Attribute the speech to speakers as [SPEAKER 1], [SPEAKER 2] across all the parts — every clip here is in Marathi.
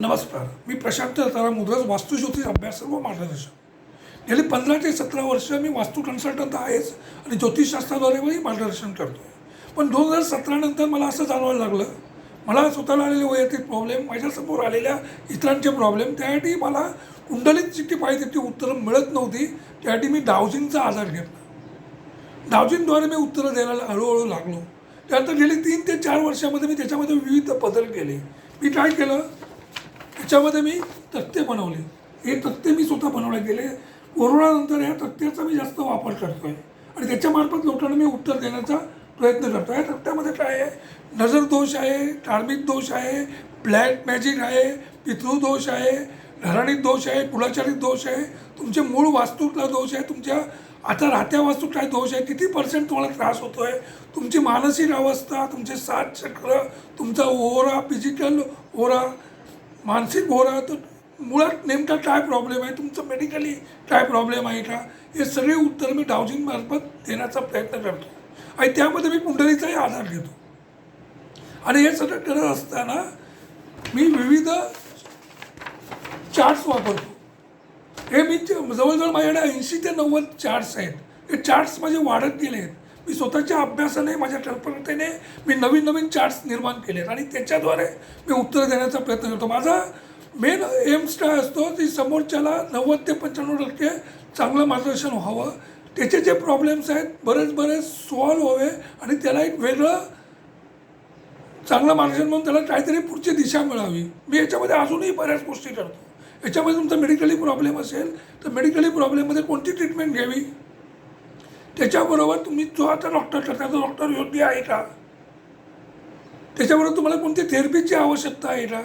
[SPEAKER 1] नमस्कार. मी प्रशांत तारा मुद्रज वास्तुज्योतिष अभ्यासक व मार्गदर्शक. गेली पंधरा ते सतरा वर्ष मी वास्तू कन्सल्टंट आहेच आणि ज्योतिषशास्त्राद्वारे मी मार्गदर्शन करतो आहे पण दोन हजार सतरानंतर मला असं जाणवायला लागलं मला स्वतःला आलेले वैयक्तिक प्रॉब्लेम माझ्यासमोर आलेल्या इतरांचे प्रॉब्लेम त्यासाठी मला कुंडलीत जितकी पाहिजे ती उत्तरं मिळत नव्हती त्यासाठी मी डावजिंगचा आधार घेतला. डावजिनद्वारे मी उत्तरं द्यायला हळूहळू लागलो. त्यानंतर गेली तीन ते चार वर्षामध्ये मी त्याच्यामध्ये विविध बदल केले. मी काय केलं ह्याच्यामध्ये मी तक्ते बनवले. हे तक्ते मी स्वतः बनवले गेले. कोरोनानंतर या तक्त्याचा मी जास्त वापर करतो आहे आणि त्याच्यामार्फत लोकांना मी उत्तर देण्याचा प्रयत्न करतो या तक्त्यामध्ये काय आहे? नजर दोष आहे धार्मिक दोष आहे ब्लॅक मॅजिक आहे पितृदोष आहे घराणीत दोष आहे कुलाचारित दोष आहे. तुमचे मूळ वास्तूतला दोष आहे. तुमच्या आता राहत्या वास्तूत काय दोष आहे? किती पर्सेंट तुम्हाला त्रास होतो आहे तुमची मानसिक अवस्था तुमचे सात चक्र तुमचा ओरा फिजिकल ओरा मानसिक ओरा तर मुळात नेमका काय प्रॉब्लेम आहे? तुमचं मेडिकली काय प्रॉब्लेम आहे का? हे सगळे उत्तर मी डाउजिंगमार्फत देण्याचा प्रयत्न करतो. आणि त्यामध्ये मी कुंडलीचाही आधार घेतो. आणि हे सगळं करत असताना मी विविध चार्ट्स वापरतो. हे मी जवळजवळ माझ्याकडे ऐंशी ते नव्वद चार्ट्स आहेत. हे चार्ट्स माझे वाढत गेले आहेत मी स्वतःच्या अभ्यासाने माझ्या कल्पनतेने मी नवीन नवीन चार्ट्स निर्माण केले आहेत आणि त्याच्याद्वारे मी उत्तर देण्याचा प्रयत्न करतो. माझा मेन एम्स काय असतो की समोरच्याला नव्वद ते पंच्याण्णव टक्के चांगलं मार्गदर्शन व्हावं. त्याचे जे प्रॉब्लेम्स आहेत बरेच बरेच सॉल्व व्हावे आणि त्याला एक वेगळं चांगलं मार्गदर्शन म्हणून त्याला काहीतरी पुढची दिशा मिळावी. मी याच्यामध्ये अजूनही बऱ्याच गोष्टी करतो. याच्यामध्ये तुमचा मेडिकली प्रॉब्लेम असेल तर मेडिकली प्रॉब्लेममध्ये कोणती ट्रीटमेंट घ्यावी? त्याच्याबरोबर तुम्ही जो आता डॉक्टर करता तो डॉक्टर योग्य आहे का? त्याच्याबरोबर तुम्हाला कोणती थेरपीची आवश्यकता आहे का?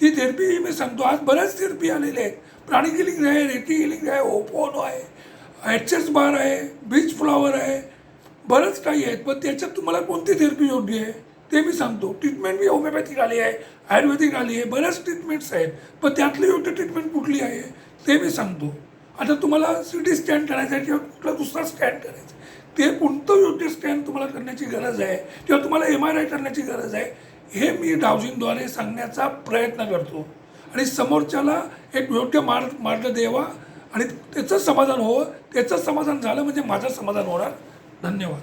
[SPEAKER 1] ती थेरपी मी सांगतो आज बऱ्याच थेरपी आलेल्या आहेत. प्राणी हिलिंग आहे रेटी हिलिंग आहे ओपोनो आहे एच एस बार आहे बीच फ्लॉवर आहे बरंच काही आहेत. पण त्याच्यात तुम्हाला कोणती थेरपी योग्य आहे? ते मी सांगतो. ट्रीटमेंट मी होमिओपॅथिक आली आहे आयुर्वेदिक आली आहे बऱ्याच ट्रीटमेंट्स आहेत. पण त्यातली योग्य ट्रीटमेंट कुठली आहे? ते मी सांगतो. आता तुम्हाला सी टी स्कॅन करायचं आहे किंवा कुठला दुसरा स्कॅन करायचा आहे ते कोणतं योग्य स्कॅन तुम्हाला करण्याची गरज आहे किंवा तुम्हाला एम आर आय करण्याची गरज आहे हे मी डावजिंगद्वारे सांगण्याचा प्रयत्न करतो. आणि समोरच्याला एक योग्य मार्ग मार्ग द्यावा आणि त्याचं समाधान हो त्याचं समाधान झालं म्हणजे माझं समाधान होणार. धन्यवाद.